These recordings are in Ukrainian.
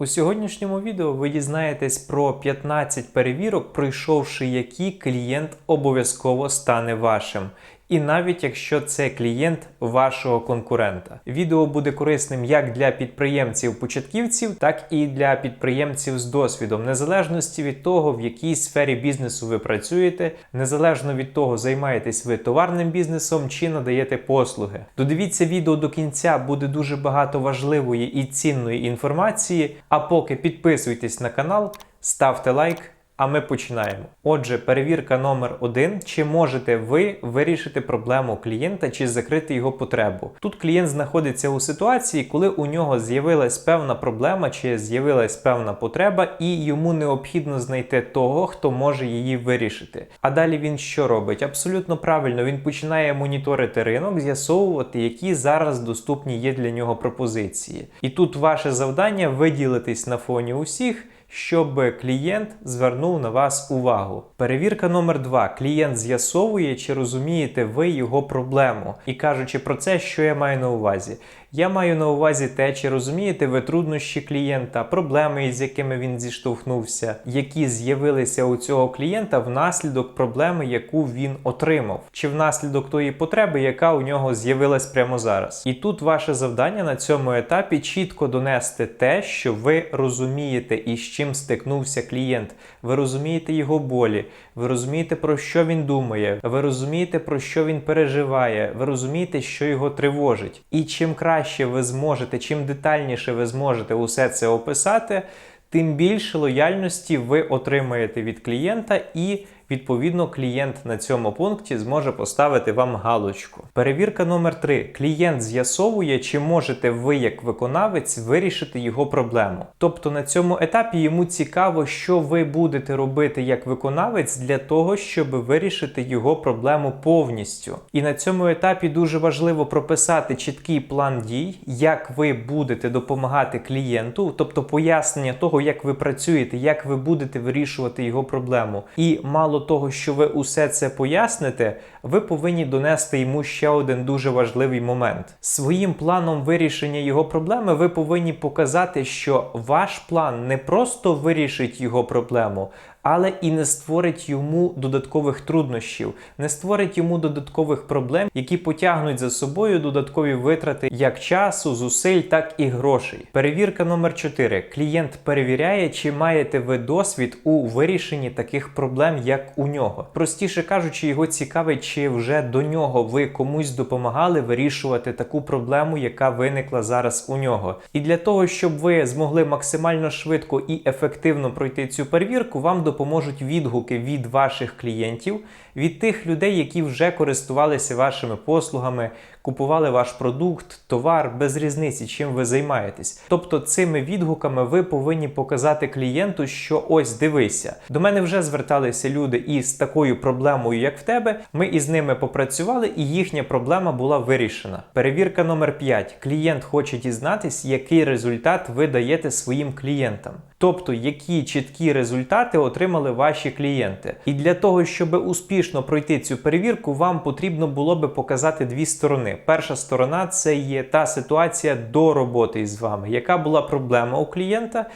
У сьогоднішньому відео ви дізнаєтесь про 15 перевірок, пройшовши які клієнт обов'язково стане вашим. І навіть якщо це клієнт вашого конкурента, відео буде корисним як для підприємців-початківців, так і для підприємців з досвідом, незалежності від того, в якій сфері бізнесу ви працюєте, незалежно від того, займаєтесь ви товарним бізнесом чи надаєте послуги. Додивіться відео до кінця, буде дуже багато важливої і цінної інформації. А поки підписуйтесь на канал, ставте лайк. А ми починаємо. Отже, перевірка номер один: чи можете ви вирішити проблему клієнта чи закрити його потребу? Тут клієнт знаходиться у ситуації, коли у нього з'явилась певна проблема чи з'явилась певна потреба, і йому необхідно знайти того, хто може її вирішити. А далі він що робить? Абсолютно правильно, він починає моніторити ринок, з'ясовувати, які зараз доступні є для нього пропозиції. І тут ваше завдання виділитись на фоні усіх щоб клієнт звернув на вас увагу. Перевірка номер два: клієнт з'ясовує, чи розумієте ви його проблему. І кажучи про це, що я маю на увазі. Я маю на увазі те, чи розумієте ви труднощі клієнта, проблеми, із якими він зіштовхнувся, які з'явилися у цього клієнта внаслідок проблеми, яку він отримав, чи внаслідок тої потреби, яка у нього з'явилась прямо зараз. І тут ваше завдання на цьому етапі чітко донести те, що ви розумієте і з чим стикнувся клієнт. Ви розумієте його болі, ви розумієте, про що він думає, ви розумієте, про що він переживає, ви розумієте, що його тривожить. І чим краще ви зможете, чим детальніше ви зможете усе це описати, тим більше лояльності ви отримаєте від клієнта і. Відповідно, клієнт на цьому пункті зможе поставити вам галочку. Перевірка номер 3. Клієнт з'ясовує, чи можете ви, як виконавець, вирішити його проблему. Тобто на цьому етапі йому цікаво, що ви будете робити як виконавець для того, щоб вирішити його проблему повністю. І на цьому етапі дуже важливо прописати чіткий план дій, як ви будете допомагати клієнту, тобто пояснення того, як ви працюєте, як ви будете вирішувати його проблему. І мало того, що ви усе це поясните, ви повинні донести йому ще один дуже важливий момент. Своїм планом вирішення його проблеми ви повинні показати, що ваш план не просто вирішить його проблему, але і не створить йому додаткових труднощів, не створить йому додаткових проблем, які потягнуть за собою додаткові витрати як часу, зусиль, так і грошей. Перевірка номер 4. Клієнт перевіряє, чи маєте ви досвід у вирішенні таких проблем, як у нього. Простіше кажучи, його цікавить, чи вже до нього ви комусь допомагали вирішувати таку проблему, яка виникла зараз у нього. І для того, щоб ви змогли максимально швидко і ефективно пройти цю перевірку, вам допоможуть відгуки від ваших клієнтів, від тих людей, які вже користувалися вашими послугами, купували ваш продукт, товар без різниці, чим ви займаєтесь. Тобто цими відгуками ви повинні показати клієнту, що ось дивися, до мене вже зверталися люди із такою проблемою, як в тебе. Ми із ними попрацювали, і їхня проблема була вирішена. Перевірка номер 5. Клієнт хоче дізнатись, який результат ви даєте своїм клієнтам. Тобто, які чіткі результати отримали ваші клієнти. І для того, щоб успішно пройти цю перевірку, вам потрібно було би показати дві сторони. Перша сторона це є та ситуація до роботи із вами, яка була проблема у клієнта.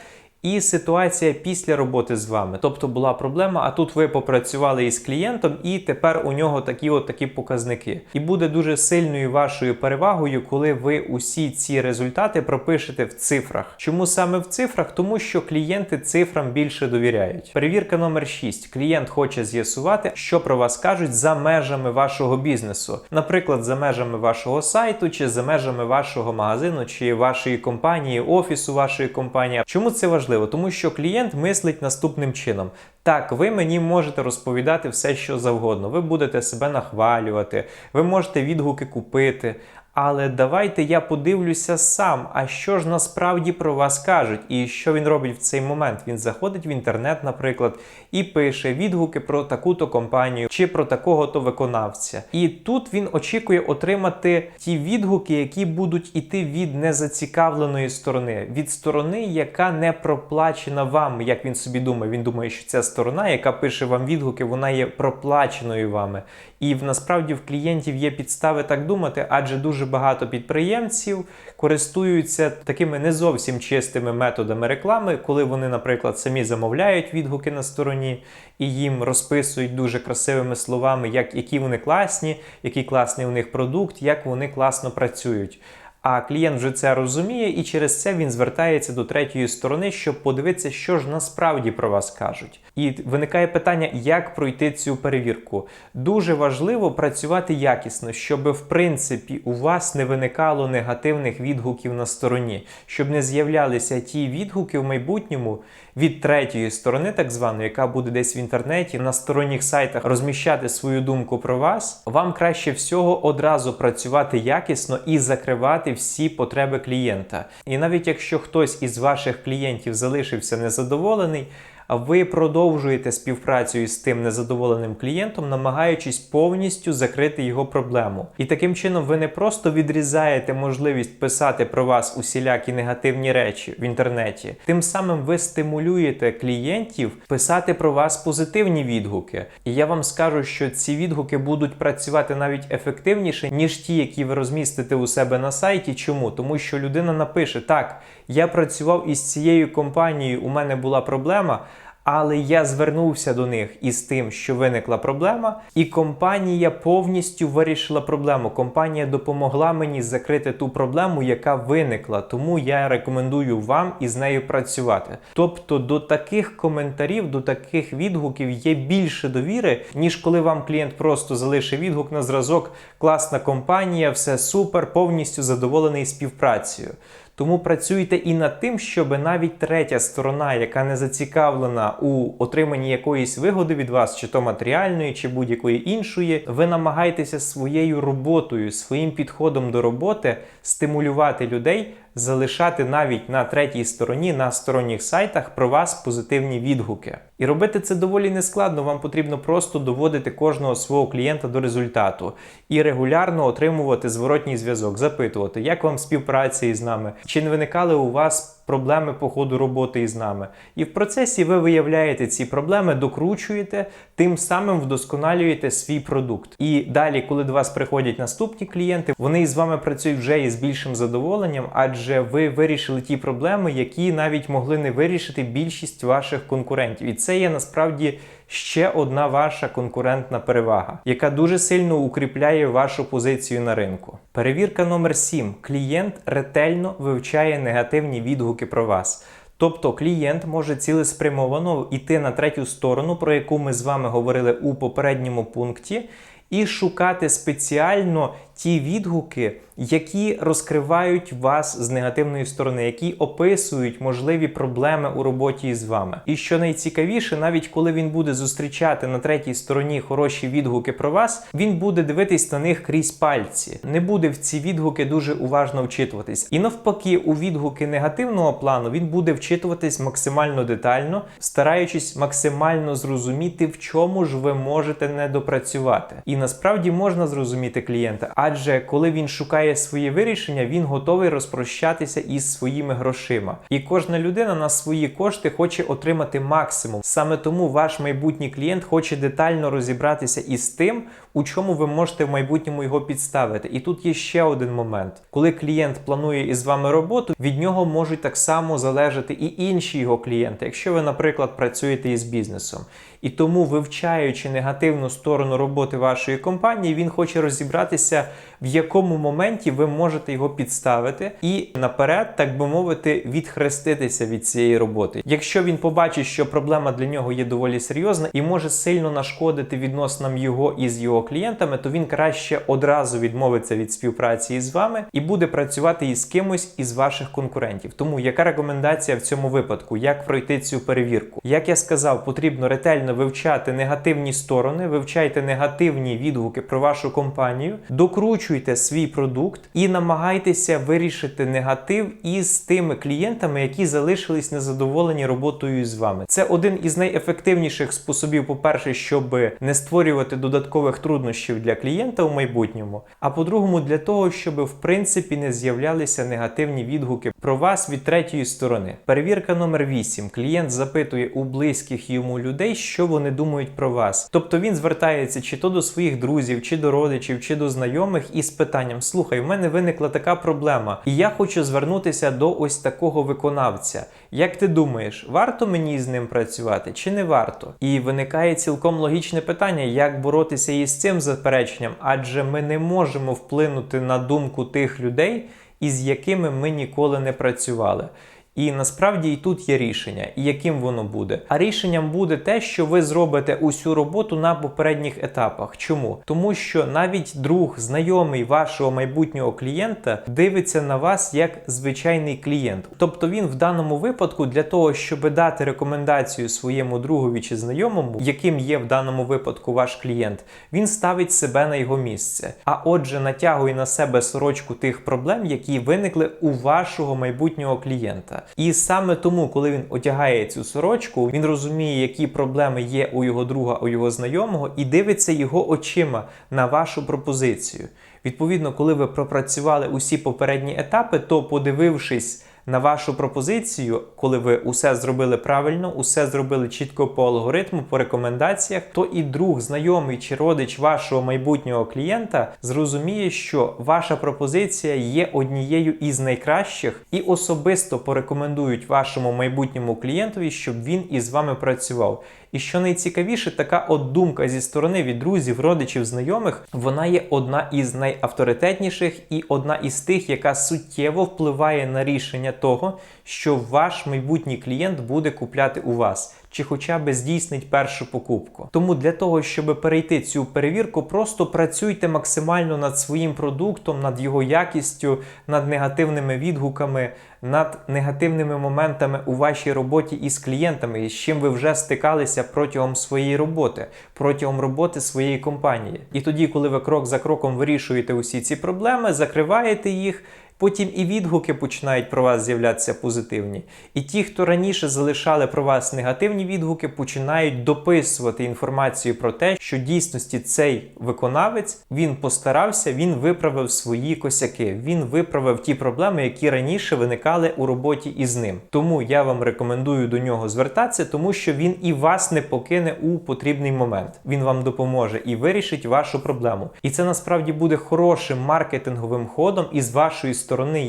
І ситуація після роботи з вами. Тобто була проблема, а тут ви попрацювали із клієнтом, і тепер у нього такі от такі показники. І буде дуже сильною вашою перевагою, коли ви усі ці результати пропишете в цифрах. Чому саме в цифрах? Тому що клієнти цифрам більше довіряють. Перевірка номер 6. Клієнт хоче з'ясувати, що про вас кажуть за межами вашого бізнесу. Наприклад, за межами вашого сайту, чи за межами вашого магазину, чи вашої компанії, офісу вашої компанії. Чому це важливо? Тому що клієнт мислить наступним чином: так, ви мені можете розповідати все, що завгодно. Ви будете себе нахвалювати, ви можете відгуки купити. Але давайте я подивлюся сам, а що ж насправді про вас кажуть, і що він робить в цей момент. Він заходить в інтернет, наприклад, і пише відгуки про таку-то компанію чи про такого-то виконавця. І тут він очікує отримати ті відгуки, які будуть іти від незацікавленої сторони, від сторони, яка не проплачена вам, як він собі думає. Він думає, що ця сторона, яка пише вам відгуки, вона є проплаченою вами. І насправді в клієнтів є підстави так думати, адже дуже багато підприємців користуються такими не зовсім чистими методами реклами, коли вони, наприклад, самі замовляють відгуки на стороні і їм розписують дуже красивими словами, як, які вони класні, який класний у них продукт, як вони класно працюють. А клієнт вже це розуміє, і через це він звертається до третьої сторони, щоб подивитися, що ж насправді про вас кажуть. І виникає питання, як пройти цю перевірку. Дуже важливо працювати якісно, щоб в принципі у вас не виникало негативних відгуків на стороні, щоб не з'являлися ті відгуки в майбутньому від третьої сторони, так званої, яка буде десь в інтернеті на сторонніх сайтах розміщати свою думку про вас. Вам краще всього одразу працювати якісно і закривати всі потреби клієнта. І навіть якщо хтось із ваших клієнтів залишився незадоволений, ви продовжуєте співпрацю із тим незадоволеним клієнтом, намагаючись повністю закрити його проблему. І таким чином ви не просто відрізаєте можливість писати про вас усілякі негативні речі в інтернеті, тим самим ви стимулюєте клієнтів писати про вас позитивні відгуки. І я вам скажу, що ці відгуки будуть працювати навіть ефективніше, ніж ті, які ви розмістите у себе на сайті. Чому? Тому що людина напише: так, я працював із цією компанією, у мене була проблема. Але я звернувся до них із тим, що виникла проблема, і компанія повністю вирішила проблему. Компанія допомогла мені закрити ту проблему, яка виникла. Тому я рекомендую вам із нею працювати. Тобто до таких коментарів, до таких відгуків є більше довіри, ніж коли вам клієнт просто залишить відгук на зразок, класна компанія, все супер, повністю задоволений співпрацею. Тому працюйте і над тим, щоб навіть третя сторона, яка не зацікавлена у отриманні якоїсь вигоди від вас, чи то матеріальної, чи будь-якої іншої, ви намагаєтеся своєю роботою, своїм підходом до роботи стимулювати людей. Залишати навіть на третій стороні на сторонніх сайтах про вас позитивні відгуки. І робити це доволі нескладно. Вам потрібно просто доводити кожного свого клієнта до результату і регулярно отримувати зворотній зв'язок, запитувати, як вам співпраця із нами, чи не виникали у вас проблеми по ходу роботи із нами. І в процесі ви виявляєте ці проблеми, докручуєте, тим самим вдосконалюєте свій продукт. І далі, коли до вас приходять наступні клієнти, вони із вами працюють вже із більшим задоволенням, адже ви вирішили ті проблеми, які навіть могли не вирішити більшість ваших конкурентів. І це є насправді ще одна ваша конкурентна перевага, яка дуже сильно укріпляє вашу позицію на ринку. Перевірка номер 7. Клієнт ретельно вивчає негативні відгуки про вас. Тобто клієнт може цілеспрямовано йти на третю сторону, про яку ми з вами говорили у попередньому пункті, і шукати спеціально ті відгуки, які розкривають вас з негативної сторони, які описують можливі проблеми у роботі із вами. І що найцікавіше, навіть коли він буде зустрічати на третій стороні хороші відгуки про вас, він буде дивитись на них крізь пальці, не буде в ці відгуки дуже уважно вчитуватись. І навпаки, у відгуки негативного плану він буде вчитуватись максимально детально, стараючись максимально зрозуміти, в чому ж ви можете не допрацювати. І насправді можна зрозуміти клієнта, адже коли він шукає своє вирішення, він готовий розпрощатися із своїми грошима. І кожна людина на свої кошти хоче отримати максимум. Саме тому ваш майбутній клієнт хоче детально розібратися із тим, у чому ви можете в майбутньому його підставити. І тут є ще один момент: коли клієнт планує із вами роботу, від нього можуть так само залежати і інші його клієнти, якщо ви, наприклад, працюєте із бізнесом. І тому, вивчаючи негативну сторону роботи вашої компанії, він хоче розібратися, в якому моменті ви можете його підставити і наперед, так би мовити, відхреститися від цієї роботи. Якщо він побачить, що проблема для нього є доволі серйозна і може сильно нашкодити відносинам його із його клієнтами, то він краще одразу відмовиться від співпраці із вами і буде працювати із кимось із ваших конкурентів. Тому яка рекомендація в цьому випадку? Як пройти цю перевірку? Як я сказав, потрібно ретельно вивчати негативні сторони, вивчайте негативні відгуки про вашу компанію, докручуйте свій продукт і намагайтеся вирішити негатив із тими клієнтами, які залишились незадоволені роботою з вами. Це один із найефективніших способів, по-перше, щоб не створювати додаткових труднощів труднощів для клієнта у майбутньому, а по-другому, для того, щоб в принципі не з'являлися негативні відгуки про вас від третьої сторони. Перевірка номер 8. Клієнт запитує у близьких йому людей, що вони думають про вас. Тобто він звертається чи то до своїх друзів, чи до родичів, чи до знайомих із питанням: Слухай, в мене виникла така проблема, і я хочу звернутися до ось такого виконавця. Як ти думаєш, варто мені з ним працювати чи не варто? І виникає цілком логічне питання, як боротися із цим запереченням, адже ми не можемо вплинути на думку тих людей, із якими ми ніколи не працювали. І насправді і тут є рішення, і яким воно буде. А рішенням буде те, що ви зробите усю роботу на попередніх етапах. Чому? Тому що навіть друг, знайомий вашого майбутнього клієнта дивиться на вас як звичайний клієнт. Тобто він в даному випадку для того, щоб дати рекомендацію своєму другові чи знайомому, яким є в даному випадку ваш клієнт, він ставить себе на його місце. А отже, натягує на себе сорочку тих проблем, які виникли у вашого майбутнього клієнта. І саме тому, коли він одягає цю сорочку, він розуміє, які проблеми є у його друга, у його знайомого, і дивиться його очима на вашу пропозицію. Відповідно, коли ви пропрацювали усі попередні етапи, то подивившись на вашу пропозицію, коли ви усе зробили правильно, усе зробили чітко по алгоритму, по рекомендаціях, то і друг, знайомий чи родич вашого майбутнього клієнта зрозуміє, що ваша пропозиція є однією із найкращих, і особисто порекомендують вашому майбутньому клієнтові, щоб він із вами працював. І що найцікавіше, така от думка зі сторони від друзів, родичів, знайомих, вона є одна із найавторитетніших і одна із тих, яка суттєво впливає на рішення того, що ваш майбутній клієнт буде купляти у вас. Чи хоча б здійснить першу покупку. Тому для того, щоб перейти цю перевірку, просто працюйте максимально над своїм продуктом, над його якістю, над негативними відгуками, над негативними моментами у вашій роботі із клієнтами, з чим ви вже стикалися протягом своєї роботи, протягом роботи своєї компанії. І тоді, коли ви крок за кроком вирішуєте усі ці проблеми, закриваєте їх. Потім і відгуки починають про вас з'являтися позитивні. І ті, хто раніше залишали про вас негативні відгуки, починають дописувати інформацію про те, що дійсності цей виконавець він постарався, він виправив свої косяки, він виправив ті проблеми, які раніше виникали у роботі із ним. Тому я вам рекомендую до нього звертатися, тому що він і вас не покине у потрібний момент. Він вам допоможе і вирішить вашу проблему. І це насправді буде хорошим маркетинговим ходом із вашої сторони,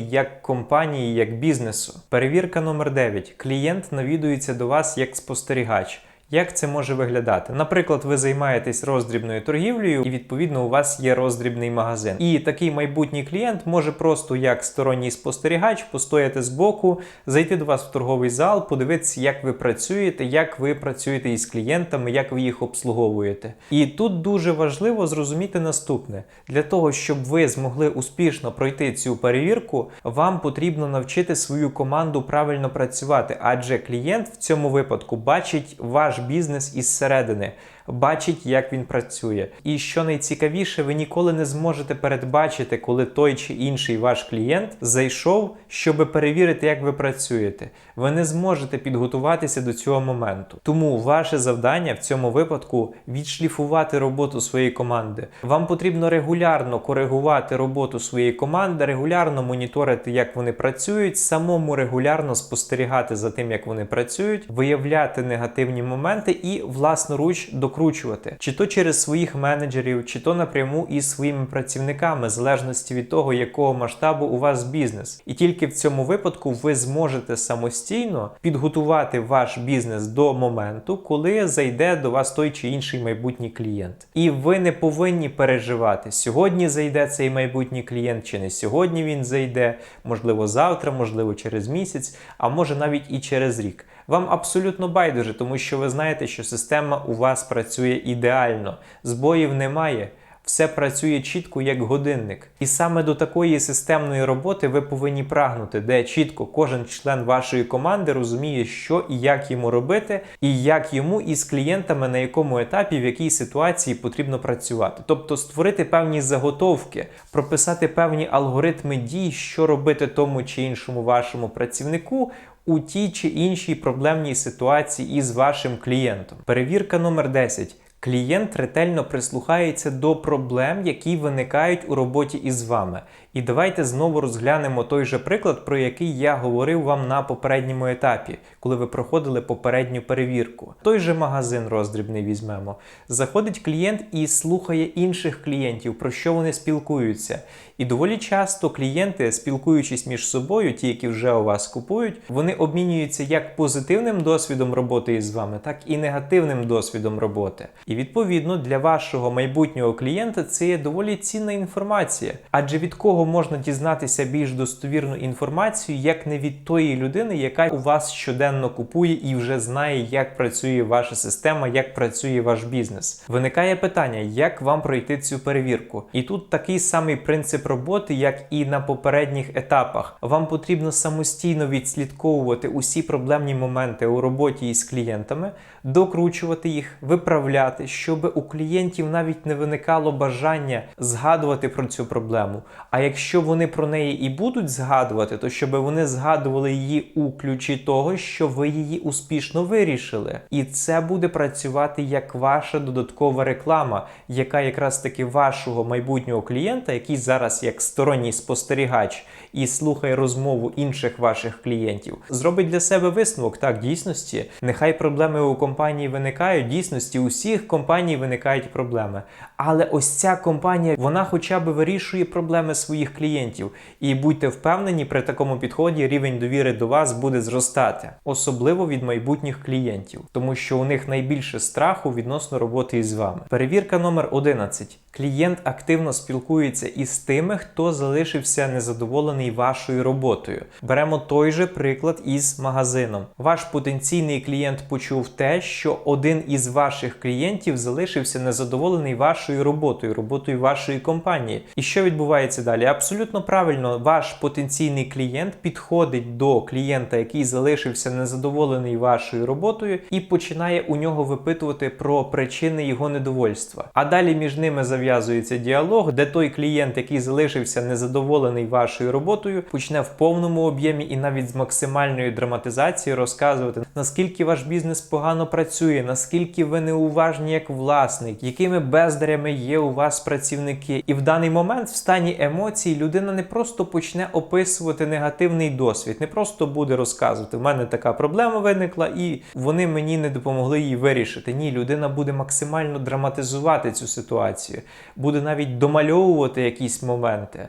як компанії, як бізнесу. Перевірка номер 9. Клієнт навідується до вас як спостерігач. Як це може виглядати? Наприклад, ви займаєтесь роздрібною торгівлею, і відповідно у вас є роздрібний магазин. І такий майбутній клієнт може просто як сторонній спостерігач постояти збоку, зайти до вас в торговий зал, подивитися, як ви працюєте, як ви працюєте із клієнтами, як ви їх обслуговуєте. І тут дуже важливо зрозуміти наступне: для того, щоб ви змогли успішно пройти цю перевірку, вам потрібно навчити свою команду правильно працювати, адже клієнт в цьому випадку бачить ваш бізнес із середини, бачить, як він працює. І що найцікавіше, ви ніколи не зможете передбачити, коли той чи інший ваш клієнт зайшов, щоб перевірити, як ви працюєте. Ви не зможете підготуватися до цього моменту. Тому ваше завдання в цьому випадку відшліфувати роботу своєї команди. Вам потрібно регулярно коригувати роботу своєї команди, регулярно моніторити, як вони працюють, самому регулярно спостерігати за тим, як вони працюють, виявляти негативні моменти і власноруч докручувати, чи то через своїх менеджерів, чи то напряму із своїми працівниками, в залежності від того, якого масштабу у вас бізнес. І тільки в цьому випадку ви зможете самостійно підготувати ваш бізнес до моменту, коли зайде до вас той чи інший майбутній клієнт. І ви не повинні переживати, сьогодні зайде цей майбутній клієнт, чи не сьогодні він зайде, можливо, завтра, можливо, через місяць, а може навіть і через рік. Вам абсолютно байдуже, тому що ви знаєте, що система у вас працює ідеально, збоїв немає. Все працює чітко як годинник. І саме до такої системної роботи ви повинні прагнути, де чітко кожен член вашої команди розуміє, що і як йому робити, і як йому із клієнтами на якому етапі, в якій ситуації потрібно працювати. Тобто створити певні заготовки, прописати певні алгоритми дій, що робити тому чи іншому вашому працівнику у тій чи іншій проблемній ситуації із вашим клієнтом. Перевірка номер 10. Клієнт ретельно прислухається до проблем, які виникають у роботі із вами. І давайте знову розглянемо той же приклад, про який я говорив вам на попередньому етапі, коли ви проходили попередню перевірку. Той же магазин роздрібний візьмемо. Заходить клієнт і слухає інших клієнтів, про що вони спілкуються. І доволі часто клієнти, спілкуючись між собою, ті, які вже у вас купують, вони обмінюються як позитивним досвідом роботи із вами, так і негативним досвідом роботи. І відповідно для вашого майбутнього клієнта це є доволі цінна інформація. Адже від кого можна дізнатися більш достовірну інформацію, як не від тої людини, яка у вас щоденно купує і вже знає, як працює ваша система, як працює ваш бізнес. Виникає питання, як вам пройти цю перевірку. І тут такий самий принцип роботи, як і на попередніх етапах. Вам потрібно самостійно відслідковувати усі проблемні моменти у роботі із клієнтами, докручувати їх, виправляти, щоб у клієнтів навіть не виникало бажання згадувати про цю проблему. А якщо вони про неї і будуть згадувати, то щоб вони згадували її у ключі того, що ви її успішно вирішили. І це буде працювати як ваша додаткова реклама, яка якраз таки вашого майбутнього клієнта, який зараз як сторонній спостерігач і слухає розмову інших ваших клієнтів, зробить для себе висновок. Так, дійсності, нехай проблеми у компанії виникають. Дійсності, у всіх компаній виникають проблеми. Але ось ця компанія, вона хоча б вирішує проблеми своїх клієнтів. І будьте впевнені, при такому підході рівень довіри до вас буде зростати, особливо від майбутніх клієнтів, тому що у них найбільше страху відносно роботи із вами. Перевірка номер 11. Клієнт активно спілкується із тими, хто залишився незадоволений вашою роботою. Беремо той же приклад із магазином. Ваш потенційний клієнт почув те, що один із ваших клієнтів залишився незадоволений вашою роботою, роботою вашої компанії. І що відбувається далі? Абсолютно правильно, ваш потенційний клієнт підходить до клієнта, який залишився незадоволений вашою роботою, і починає у нього випитувати про причини його недовольства. А далі між ними зав'язується діалог, де той клієнт, який залишився незадоволений вашою роботою, почне в повному об'ємі і навіть з максимальною драматизацією розказувати, наскільки ваш бізнес погано працює, наскільки ви неуважні як власник, якими бездарями є у вас працівники. І в даний момент в стані емоцій людина не просто почне описувати негативний досвід, не просто буде розказувати, в мене така проблема виникла, і вони мені не допомогли її вирішити. Ні, людина буде максимально драматизувати цю ситуацію, буде навіть домальовувати якісь моменти.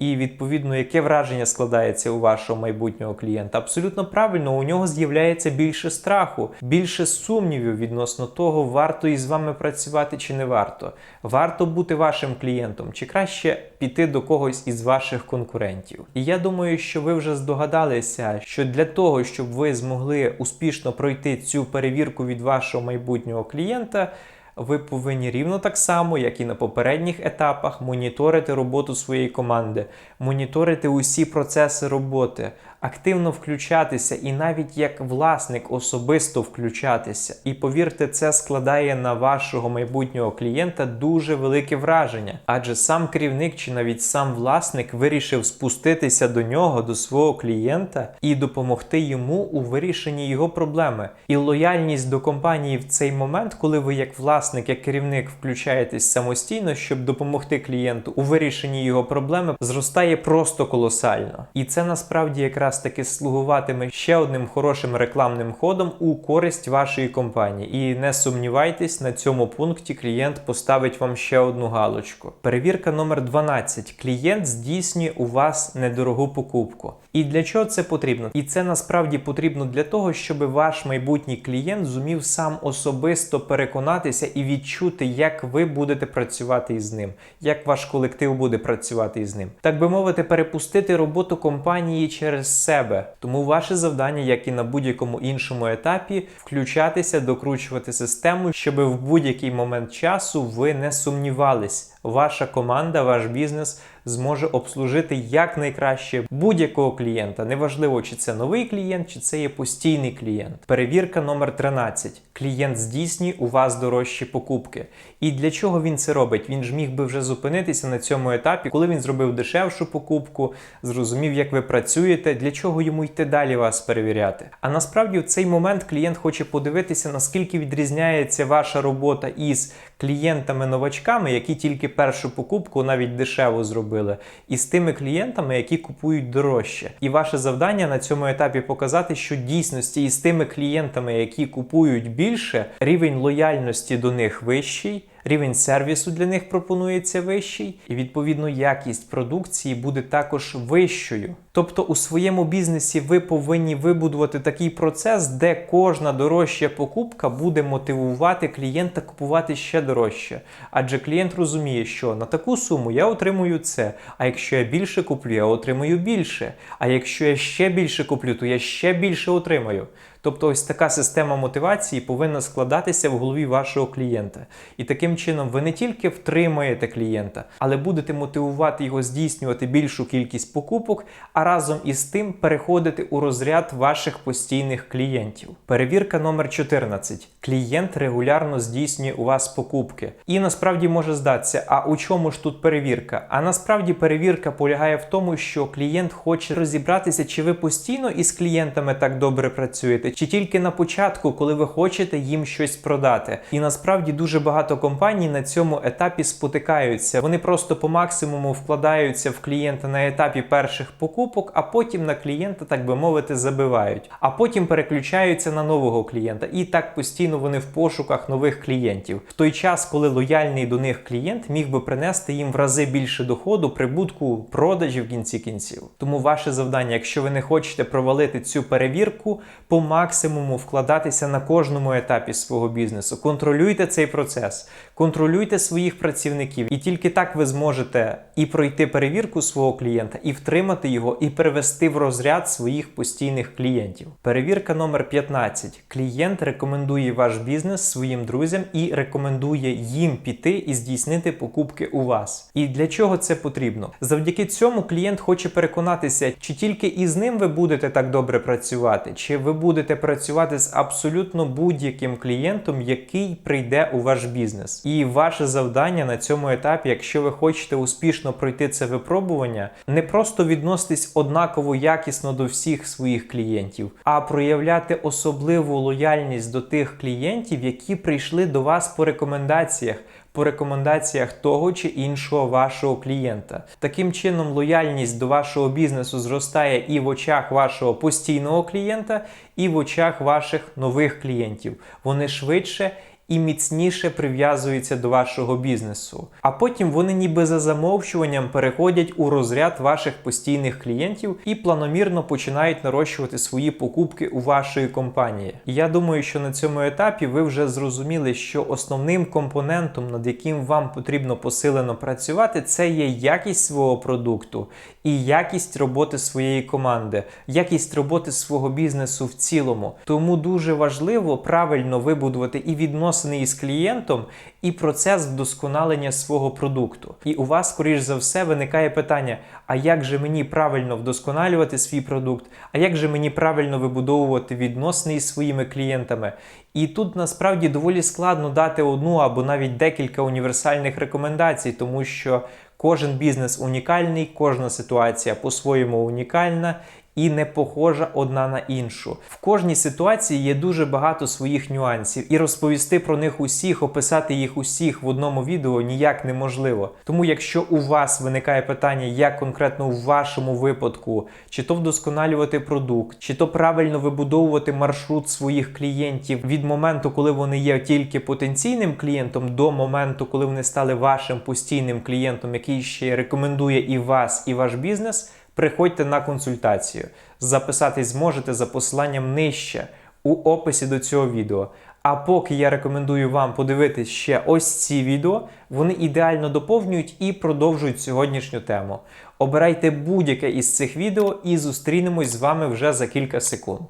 І відповідно, яке враження складається у вашого майбутнього клієнта? Абсолютно правильно, у нього з'являється більше страху, більше сумнівів відносно того, варто із вами працювати чи не варто. Варто бути вашим клієнтом, чи краще піти до когось із ваших конкурентів. І я думаю, що ви вже здогадалися, що для того, щоб ви змогли успішно пройти цю перевірку від вашого майбутнього клієнта ви повинні рівно так само, як і на попередніх етапах, моніторити роботу своєї команди, моніторити усі процеси роботи, активно включатися і навіть як власник особисто включатися. І повірте, це складає на вашого майбутнього клієнта дуже велике враження, адже сам керівник чи навіть сам власник вирішив спуститися до нього, до свого клієнта і допомогти йому у вирішенні його проблеми. І лояльність до компанії в цей момент, коли ви як власник, як керівник включаєтесь самостійно, щоб допомогти клієнту у вирішенні його проблеми, зростає просто колосально. І це насправді якраз таки слугуватиме ще одним хорошим рекламним ходом у користь вашої компанії. І не сумнівайтесь, на цьому пункті клієнт поставить вам ще одну галочку. Перевірка номер 12. Клієнт здійснює у вас недорогу покупку. І для чого це потрібно? І це насправді потрібно для того, щоб ваш майбутній клієнт зумів сам особисто переконатися і відчути, як ви будете працювати із ним, як ваш колектив буде працювати із ним. Так би мовити, перепустити роботу компанії через себе. Тому ваше завдання, як і на будь-якому іншому етапі, включатися, докручувати систему, щоб в будь-який момент часу ви не сумнівались. Ваша команда, ваш бізнес зможе обслужити якнайкраще будь-якого клієнта. Неважливо, чи це новий клієнт, чи це є постійний клієнт. Перевірка номер 13. Клієнт здійснює у вас дорожчі покупки. І для чого він це робить? Він ж міг би вже зупинитися на цьому етапі, коли він зробив дешевшу покупку, зрозумів, як ви працюєте, для чого йому йти далі вас перевіряти. А насправді в цей момент клієнт хоче подивитися, наскільки відрізняється ваша робота із клієнтами-новачками, які тільки першу покупку навіть дешево зробили, і з тими клієнтами, які купують дорожче. І ваше завдання на цьому етапі показати, що дійсності із тими клієнтами, які купують більше, рівень лояльності до них вищий. Рівень сервісу для них пропонується вищий, і відповідно якість продукції буде також вищою. Тобто у своєму бізнесі ви повинні вибудувати такий процес, де кожна дорожча покупка буде мотивувати клієнта купувати ще дорожче. Адже клієнт розуміє, що на таку суму я отримую це. А якщо я більше куплю, я отримую більше. А якщо я ще більше куплю, то я ще більше отримаю. Тобто, ось така система мотивації повинна складатися в голові вашого клієнта. І таким чином ви не тільки втримаєте клієнта, але будете мотивувати його здійснювати більшу кількість покупок, а разом із тим переходити у розряд ваших постійних клієнтів. Перевірка номер 14. Клієнт регулярно здійснює у вас покупки. І насправді може здатися, а у чому ж тут перевірка? А насправді перевірка полягає в тому, що клієнт хоче розібратися, чи ви постійно із клієнтами так добре працюєте, чи тільки на початку, коли ви хочете їм щось продати. І насправді дуже багато компаній на цьому етапі спотикаються. Вони просто по максимуму вкладаються в клієнта на етапі перших покупок, а потім на клієнта, так би мовити, забивають. А потім переключаються на нового клієнта. І так постійно вони в пошуках нових клієнтів. В той час, коли лояльний до них клієнт міг би принести їм в рази більше доходу, прибутку, продажів в кінці кінців. Тому ваше завдання, якщо ви не хочете провалити цю перевірку, по максимуму вкладатися на кожному етапі свого бізнесу. Контролюйте цей процес, контролюйте своїх працівників, і тільки так ви зможете і пройти перевірку свого клієнта, і втримати його, і перевести в розряд своїх постійних клієнтів. Перевірка номер 15. Клієнт рекомендує ваш бізнес своїм друзям і рекомендує їм піти і здійснити покупки у вас. І для чого це потрібно? Завдяки цьому клієнт хоче переконатися, чи тільки із ним ви будете так добре працювати, чи ви будете працювати з абсолютно будь-яким клієнтом, який прийде у ваш бізнес. І ваше завдання на цьому етапі, якщо ви хочете успішно пройти це випробування, не просто відноситись однаково якісно до всіх своїх клієнтів, а проявляти особливу лояльність до тих клієнтів, які прийшли до вас по рекомендаціях. По рекомендаціях того чи іншого вашого клієнта. Таким чином, лояльність до вашого бізнесу зростає і в очах вашого постійного клієнта, і в очах ваших нових клієнтів. Вони швидше і міцніше прив'язуються до вашого бізнесу. А потім вони ніби за замовчуванням переходять у розряд ваших постійних клієнтів і планомірно починають нарощувати свої покупки у вашої компанії. І я думаю, що на цьому етапі ви вже зрозуміли, що основним компонентом, над яким вам потрібно посилено працювати, це є якість свого продукту і якість роботи своєї команди, якість роботи свого бізнесу в цілому. Тому дуже важливо правильно вибудувати і відносини із клієнтом, і процес вдосконалення свого продукту. І у вас, скоріш за все, виникає питання: а як же мені правильно вдосконалювати свій продукт? А як же мені правильно вибудовувати відносини із своїми клієнтами? І тут насправді доволі складно дати одну або навіть декілька універсальних рекомендацій, тому що кожен бізнес унікальний, кожна ситуація по-своєму унікальна. І не похожа одна на іншу. В кожній ситуації є дуже багато своїх нюансів, і розповісти про них усіх, описати їх усіх в одному відео ніяк неможливо. Тому, якщо у вас виникає питання, як конкретно у вашому випадку, чи то вдосконалювати продукт, чи то правильно вибудовувати маршрут своїх клієнтів від моменту, коли вони є тільки потенційним клієнтом, до моменту, коли вони стали вашим постійним клієнтом, який ще рекомендує і вас, і ваш бізнес приходьте на консультацію. Записатись зможете за посиланням нижче у описі до цього відео. А поки я рекомендую вам подивитись ще ось ці відео, вони ідеально доповнюють і продовжують сьогоднішню тему. Обирайте будь-яке із цих відео і зустрінемось з вами вже за кілька секунд.